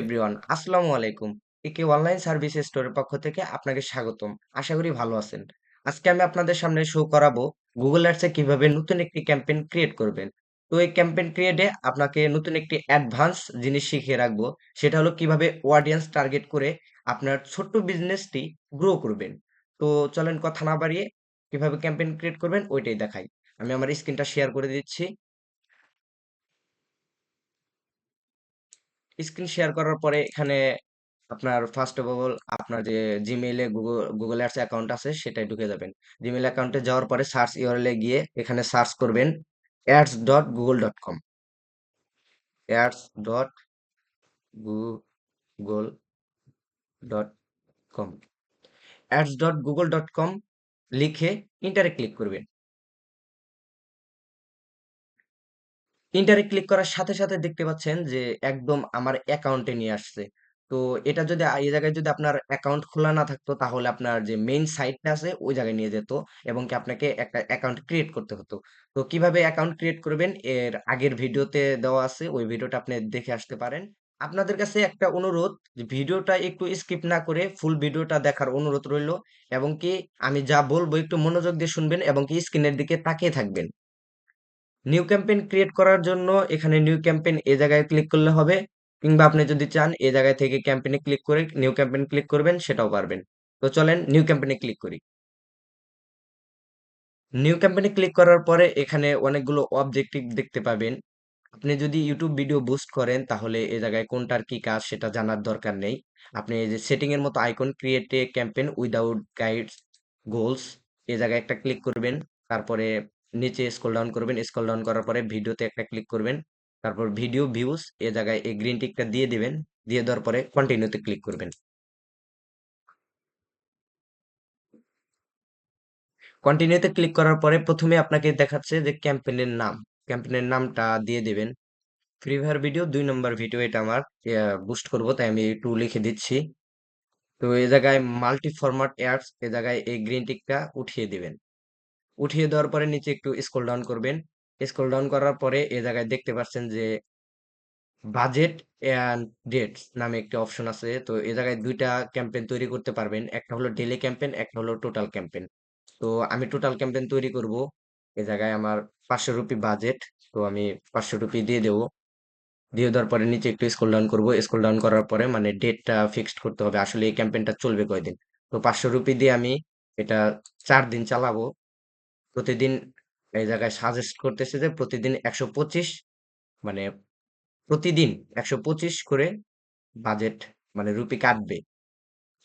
Everyone, আসসালামু আলাইকুম। একে অনলাইন সার্ভিস স্টোরের পক্ষ থেকে আপনাকে স্বাগতম। আশা করি ভালো আছেন। আজকে আমি আপনাদের সামনে শো করাবো গুগল অ্যাডসে কীভাবে নতুন একটি ক্যাম্পেইন ক্রিয়েট করবেন। তো এই ক্যাম্পেইন ক্রিয়েটে আপনাকে নতুন একটি অ্যাডভান্স জিনিস শিখিয়ে রাখব। সেটা হলো কীভাবে অডিয়েন্স টার্গেট করে আপনার ছোট্ট বিজনেসটি গ্রো করবেন। তো চলেন কথা না বাড়িয়ে কীভাবে ক্যাম্পেইন ক্রিয়েট করবেন ওইটাই দেখাই। আমি আমার স্ক্রিনটা শেয়ার করে দিচ্ছি। স্ক্রিন শেয়ার করার পরে এখানে আপনার ফার্স্ট অফ অল আপনার যে জিমেইলে গুগল গুগল অ্যাডস অ্যাকাউন্ট আছে সেটাই ঢুকে যাবেন। জিমেইল অ্যাকাউন্টে যাওয়ার পরে সার্চ ইউআরএল গিয়ে এখানে সার্চ করবেন ads dot Google dot com ads dot Google dot com ads dot Google dot com লিখে ইন্টারে ক্লিক করবেন। ইন্টারে ক্লিক করার সাথে সাথে দেখতে পাচ্ছেন যে একদম আমার অ্যাকাউন্টে নিয়ে আসছে। তো এটা যদি এই জায়গায় যদি আপনার অ্যাকাউন্ট খোলা না থাকতো তাহলে আপনার যে মেইন সাইটটা আছে ওই জায়গায় নিয়ে যেত এবং কি আপনাকে একটা অ্যাকাউন্ট ক্রিয়েট করতে হতো। তো কীভাবে অ্যাকাউন্ট ক্রিয়েট করবেন? এর আগের ভিডিওতে দেওয়া আছে, ওই ভিডিওটা আপনি দেখে আসতে পারেন। আপনাদের কাছে একটা অনুরোধ ভিডিওটা একটু স্কিপ না করে ফুল ভিডিওটা দেখার অনুরোধ রইল এবং কি আমি যা বলব একটু মনোযোগ দিয়ে শুনবেন এবং কি স্ক্রিনের দিকে তাকিয়ে থাকবেন। নিউ ক্যাম্পেইন ক্রিয়েট করার জন্য এখানে নিউ ক্যাম্পেইন এ জায়গায় ক্লিক করলে হবে, কিংবা আপনি যদি চান এ জায়গায় থেকে ক্যাম্পেইনে ক্লিক করে নিউ ক্যাম্পেইন ক্লিক করবেন, সেটাও পারবেন। তো চলেন নিউ ক্যাম্পেইনে ক্লিক করি। নিউ ক্যাম্পেইনে ক্লিক করার পরে এখানে অনেকগুলো অবজেক্টিভ দেখতে পাবেন। আপনি যদি ইউটিউব ভিডিও বুস্ট করেন, তাহলে এ জায়গায় কোনটার কি কাজ সেটা জানার দরকার নেই। আপনি এই যে সেটিং এর মতো icon create a campaign without guides goals এ জায়গায় একটা ক্লিক করবেন। তারপরে নিচে স্ক্রল ডাউন করবেন স্ক্রল ডাউন করার পরে ভিডিওতে একটা ক্লিক করবেন, তারপর ভিডিও ভিউস এ জায়গায় এই গ্রিন টিকটা দিয়ে দিবেন, দিয়ে দেওয়ার পরে কন্টিনিউতে ক্লিক করবেন। কন্টিনিউতে ক্লিক করার পরে প্রথমে আপনাকে দেখাচ্ছে যে ক্যাম্পেনের নাম ক্যাম্পেনের নামটা দিয়ে দিবেন। ফ্রি ফায়ার ভিডিও দুই নম্বর ভিডিও এটা আমার বুস্ট করব, তাই আমি একটু লিখে দিচ্ছি। তো এ জায়গায় মাল্টি ফরম্যাট অ্যাডস এ জায়গায় এই গ্রিন টিকটা উঠিয়ে দিবেন। উঠিয়ে দেওয়ার পরে নিচে একটু স্ক্রল ডাউন করবেন। স্ক্রল ডাউন করার পরে এ জায়গায় দেখতে পাচ্ছেন যে বাজেট অ্যান্ড ডেটস নামে একটি অপশন আছে। তো এ জায়গায় দুইটা ক্যাম্পেন তৈরি করতে পারবেন। একটা হলো ডেলি ক্যাম্পেন একটা হলো টোটাল ক্যাম্পেন তো আমি টোটাল ক্যাম্পেন তৈরি করব। এ জায়গায় আমার পাঁচশো রুপি বাজেট তো আমি পাঁচশো রুপি দিয়ে দেবো। দিয়ে দেওয়ার পরে নিচে একটু স্ক্রল ডাউন করব। স্ক্রল ডাউন করার পরে মানে ডেটটা ফিক্সড করতে হবে। আসলে এই ক্যাম্পেনটা চলবে কয়দিন? তো পাঁচশো রুপি দিয়ে আমি এটা চার দিন চালাবো। প্রতিদিন এই জায়গায় সাজেস্ট করতেছে যে প্রতিদিন একশো পঁচিশ মানে প্রতিদিন একশো পঁচিশ করে বাজেট মানে রুপি কাটবে।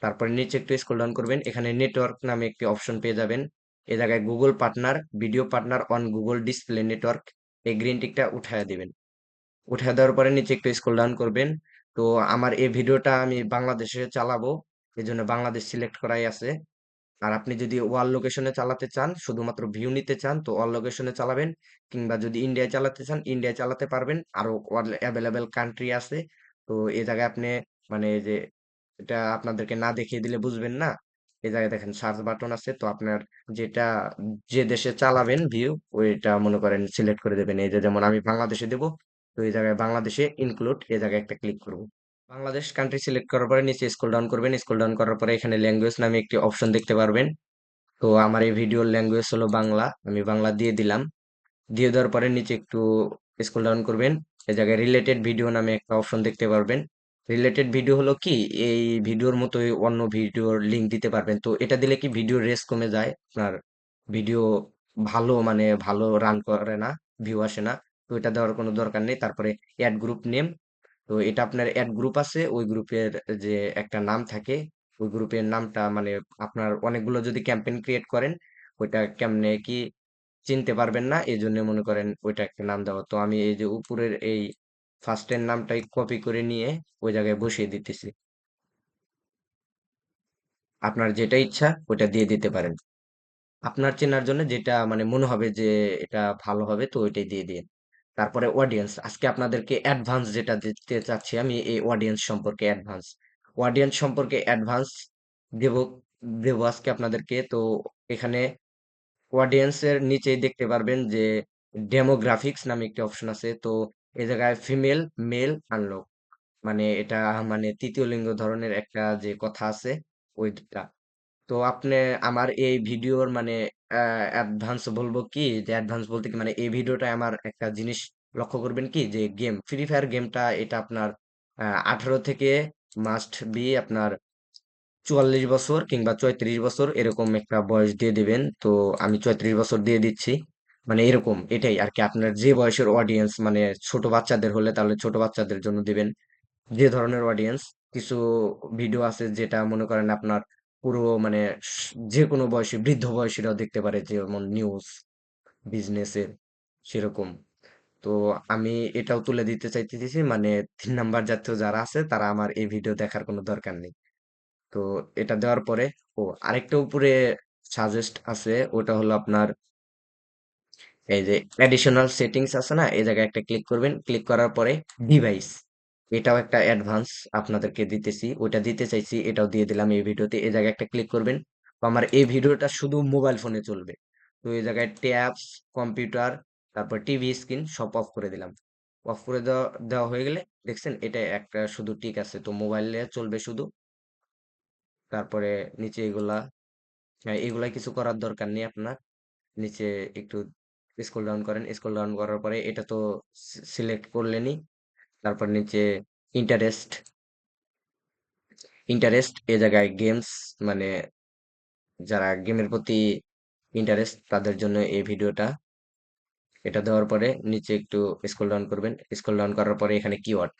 তারপরে নিচে একটু স্কুল ডাউন করবেন, এখানে নেটওয়ার্ক নামে একটি অপশন পেয়ে যাবেন। এ জায়গায় Google partner video partner on Google display network এই গ্রিন টিকটা উঠায় দিবেন। উঠায় দেওয়ার পরে নিচে একটু স্কুল ডাউন করবেন। তো আমার এই ভিডিওটা আমি বাংলাদেশে চালাবো এই জন্য বাংলাদেশ সিলেক্ট করাই আছে। আর আপনি যদি ওয়াল লোকেশনে চালাতে চান, শুধুমাত্র ভিউ নিতে চান, তো ওয়াল লোকেশনে চালাবেন। কিংবা যদি ইন্ডিয়ায় চালাতে চান ইন্ডিয়ায় চালাতে পারবেন। আরও অ্যাভেলেবেল কান্ট্রি আছে। তো এ জায়গায় আপনি মানে যে, এটা আপনাদেরকে না দেখিয়ে দিলে বুঝবেন না। এ জায়গায় দেখেন সার্চ বাটন আছে, তো আপনার যেটা, যে দেশে চালাবেন ভিউ, ওইটা মনে করেন সিলেক্ট করে দেবেন। এই যে যেমন আমি বাংলাদেশে দেবো, তো এই জায়গায় বাংলাদেশে ইনক্লুড এ জায়গায় একটা ক্লিক করব। বাংলাদেশ কান্ট্রি সিলেক্ট করার পরে নিচে স্কুল ডাউন করবেন। স্কুল ডাউন করার পরে এখানে ল্যাঙ্গুয়েজ নামে একটি অপশন দেখতে পারবেন। তো আমার এই ভিডিওর ল্যাঙ্গুয়েজ হলো বাংলা। আমি বাংলা দিয়ে দিলাম। দিয়ে দেওয়ার পরে নিচে একটু স্কুল ডাউন করবেন। এই জায়গায় রিলেটেড ভিডিও নামে একটা অপশন দেখতে পারবেন। রিলেটেড ভিডিও হলো কি? এই ভিডিওর মতোই অন্য ভিডিওর লিঙ্ক দিতে পারবেন। তো এটা দিলে কি ভিডিও রেস কমে যায়? আপনার ভিডিও ভালো মানে ভালো রান করে না ভিউ আসে না। তো এটা দেওয়ার কোনো দরকার নেই। তারপরে অ্যাড গ্রুপ নেম তো এটা আপনার অ্যাড গ্রুপ আছে, ওই গ্রুপের যে একটা নাম থাকে, ওই গ্রুপের নামটা মানে আপনার অনেকগুলো যদি ক্যাম্পেইন ক্রিয়েট করেন, ওইটা কেমনে কি চিনতে পারবেন না এই জন্য মনে করেন ওইটা একটা নাম দেওয়া। তো আমি এই যে উপরের এই ফার্স্টের নামটাই কপি করে নিয়ে ওই জায়গায় বসিয়ে দিতেছি। আপনার যেটা ইচ্ছা ওইটা দিয়ে দিতে পারেন। আপনার চেনার জন্য যেটা মানে মনে হবে যে এটা ভালো হবে, তো ওইটাই দিয়ে দিন। তারপরে অডিয়েন্স আজকে আপনাদেরকে অ্যাডভান্স যেটা দিতে চাচ্ছি আমি, এই অডিয়েন্স সম্পর্কে অ্যাডভান্স অডিয়েন্স সম্পর্কে অ্যাডভান্স দেব দেব আজকে আপনাদেরকে। তো এখানে অডিয়েন্সের নিচেই দেখতে পারবেন যে ডেমোগ্রাফিক্স নামে একটি অপশন আছে। তো এই জায়গায় ফিমেল মেল আনলক মানে এটা মানে তৃতীয় লিঙ্গ ধরনের একটা যে কথা আছে, ওইটা। তো আপনি আমার এই ভিডিওর মানে অ্যাডভান্স বলব কি? যে অ্যাডভান্স বলতে কি? মানে এই ভিডিওটা আমার একটা জিনিস লক্ষ্য করবেন কি? যে গেম ফ্রি ফায়ার গেমটা এটা আপনার আঠারো থেকে মাস্ট বি আপনার চুয়াল্লিশ বছর কিংবা চৌত্রিশ বছর এরকম একটা বয়স দিয়ে দিবেন। তো আমি চৌত্রিশ বছর দিয়ে দিচ্ছি। মানে এরকম এটাই আর কি। আপনার যে বয়সের অডিয়েন্স মানে ছোট বাচ্চাদের হলে তাহলে ছোট বাচ্চাদের জন্য দিবেন। যে ধরনের অডিয়েন্স কিছু ভিডিও আছে যেটা মনে করেন আপনার পুরো মানে যে কোনো বয়সী, বৃদ্ধ বয়সীরাও দেখতে পারে যেমন নিউজ বিজনেসের সেরকম। তো আমি এটাও তুলে দিতে চাইতেছি মানে তিন নাম্বার জাতীয় যারা আছে, তারা আমার এই ভিডিও দেখার কোনো দরকার নেই। তো এটা দেওয়ার পরে, ও আরেকটা উপরে সাজেস্ট আছে, ওটা হলো আপনার এই যে অ্যাডিশনাল সেটিংস আছে না, এই জায়গায় একটা ক্লিক করবেন। ক্লিক করার পরে ডিভাইস এটাও একটা অ্যাডভান্স আপনাদেরকে দিতেছি ওটা দিতে চাইছি এটাও দিয়ে দিলাম এই ভিডিওতে। এই জায়গায় একটা ক্লিক করবেন আমার এই ভিডিওটা শুধু মোবাইল ফোনে চলবে। তো এই জায়গায় ট্যাবস কম্পিউটার তারপর টিভি স্ক্রিন সব অফ করে দিলাম। অফ করে দেওয়া দেওয়া হয়ে গেলে দেখছেন এটা একটা শুধু টিক আছে তো মোবাইলে চলবে শুধু। তারপরে নিচে এগুলা হ্যাঁ, এগুলা কিছু করার দরকার নেই আপনার। নিচে একটু স্ক্রল ডাউন করেন স্ক্রল ডাউন করার পরে এটা তো সিলেক্ট করলেনই তারপর নিচে ইন্টারেস্ট ইন্টারেস্ট এ জায়গায় গেমস মানে যারা গেমের প্রতি ইন্টারেস্ট তাদের জন্য এই ভিডিওটা এটা দেওয়ার পরে নিচে একটু স্ক্রল ডাউন করবেন। স্ক্রল ডাউন করার পরে এখানে কিওয়ার্ড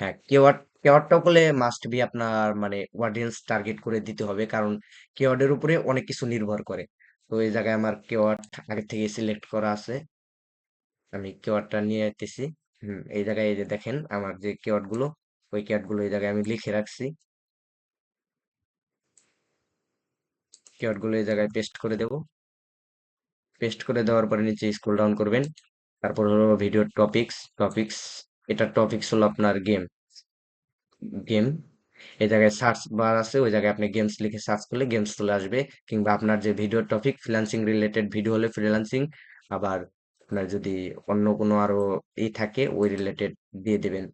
হ্যাঁ কিওয়ার্ড কিওয়ার্ডটা বলে মাস্ট বি আপনার মানে অডিয়েন্স টার্গেট করে দিতে হবে। কারণ কিওয়ার্ডের উপরে অনেক কিছু নির্ভর করে। তো এই জায়গায় আমার কিওয়ার্ড আগে থেকে সিলেক্ট করা আছে। আমি কিওয়ার্ডটা নিয়ে আইতেছি। হুম, এই জায়গায় এই যে দেখেন আমার যে কিওয়ার্ডগুলো, ওই কিওয়ার্ডগুলো এই জায়গায় আমি লিখে রাখছি। কিওয়ার্ডগুলো এই জায়গায় পেস্ট করে দেব। পেস্ট করে দেওয়ার পরে নিচে স্ক্রল ডাউন করবেন। তারপর হলো ভিডিও টপিকস টপিকস এটা টপিকস হলো আপনার গেম গেম এই জায়গায় সার্চ বার আছে, ওই জায়গায় আপনি গেমস লিখে সার্চ করলে গেমস চলে আসবে। কিংবা আপনার যে video topic freelancing related video হলে ফ্রিল্যান্সিং আবার আপনার যদি অন্য কোনো আরও ই থাকে, ওই রিলেটেড দিয়ে দেবেন।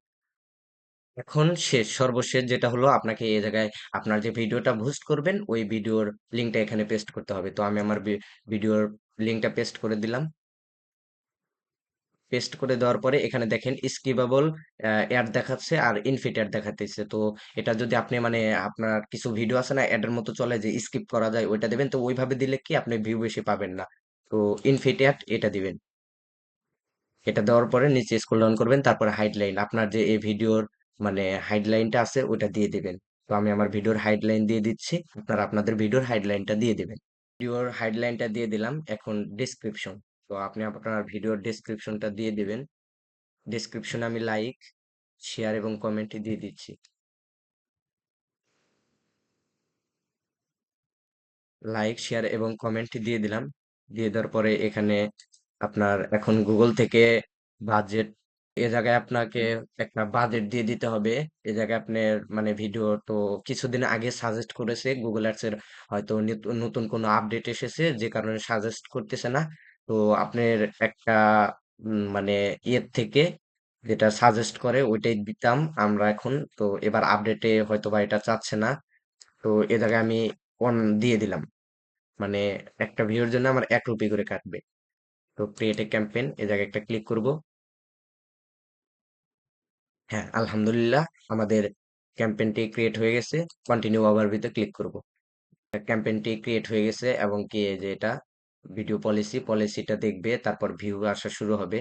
এখন শেষ সর্বশেষ যেটা হলো, আপনাকে এই জায়গায় আপনার যে ভিডিওটা বুস্ট করবেন, ওই ভিডিওর লিঙ্কটা এখানে পেস্ট করতে হবে। তো আমি আমার ভিডিওর লিঙ্কটা পেস্ট করে দিলাম। পেস্ট করে দেওয়ার পরে এখানে দেখেন স্কিপেবল অ্যাড দেখাচ্ছে আর ইনফিট অ্যাড দেখাতেছে। তো এটা যদি আপনি মানে আপনার কিছু ভিডিও আছে না অ্যাডের মতো চলে যে স্কিপ করা যায়, ওইটা দেবেন। তো ওইভাবে দিলে কি আপনি ভিউ বেশি পাবেন না। তো ইনফিট অ্যাড এটা দিবেন। এটা দেওয়ার পরে নিচে স্ক্রল ডাউন করবেন, তারপরে হাইডলাইন আপনার যে এই ভিডিওর মানে হাইডলাইনটা আছে ওটা দিয়ে দেবেন। তো আমি আমার ভিডিওর হাইডলাইন দিয়ে দিচ্ছি, আপনারা আপনাদের ভিডিওর হাইডলাইনটা দিয়ে দেবেন। ভিডিওর হাইডলাইনটা দিয়ে দিলাম, এখন ডেসক্রিপশন তো আপনি আপনার ভিডিওর ডেসক্রিপশনটা দিয়ে দেবেন। ডেসক্রিপশনে আমি লাইক শেয়ার এবং কমেন্ট দিয়ে দিচ্ছি। লাইক শেয়ার এবং কমেন্ট দিয়ে দিলাম। দিয়ে দেওয়ার পরে এখানে আপনার এখন গুগল থেকে বাজেট এ জায়গায় আপনাকে একটা বাজেট দিয়ে দিতে হবে। এ জায়গায় আপনার মানে ভিডিও তো কিছুদিন আগে সাজেস্ট করেছে গুগল অ্যাডস এর হয়তো নিত- নতুন কোনো আপডেট এসেছে যে কারণে সাজেস্ট করতেছে না। তো আপনার একটা মানে ইয়ের থেকে যেটা সাজেস্ট করে ওইটাই দিতাম আমরা এখন। তো এবার আপডেটে হয়তো বা এটা চাচ্ছে না। তো এ জায়গায় আমি অন দিয়ে দিলাম। মানে একটা ভিউর জন্য আমার এক রুপি করে কাটবে। তো ক্রিয়েট এ ক্যাম্পেইন এ জায়গায় একটা ক্লিক করব। হ্যাঁ আলহামদুলিল্লাহ আমাদের ক্যাম্পেইনটি ক্রিয়েট হয়ে গেছে। কন্টিনিউ ওভারভিউতে ক্লিক করব। ক্যাম্পেইনটি ক্রিয়েট হয়ে গেছে এবং কি যে এটা ভিডিও পলিসি পলিসিটা দেখবে, তারপর ভিউ আসা শুরু হবে।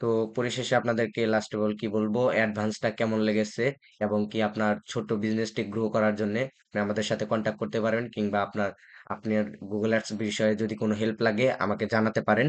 তো পরিশেষে আপনাদেরকে লাস্ট বল কি বলব অ্যাডভান্সটা কেমন লেগেছে এবং কি আপনার ছোট বিজনেসটি গ্রো করার জন্য আমাদের সাথে কন্ট্যাক্ট করতে পারেন কিংবা আপনার আপনার গুগল অ্যাডস বিষয়ে যদি কোনো হেল্প লাগে আমাকে জানাতে পারেন।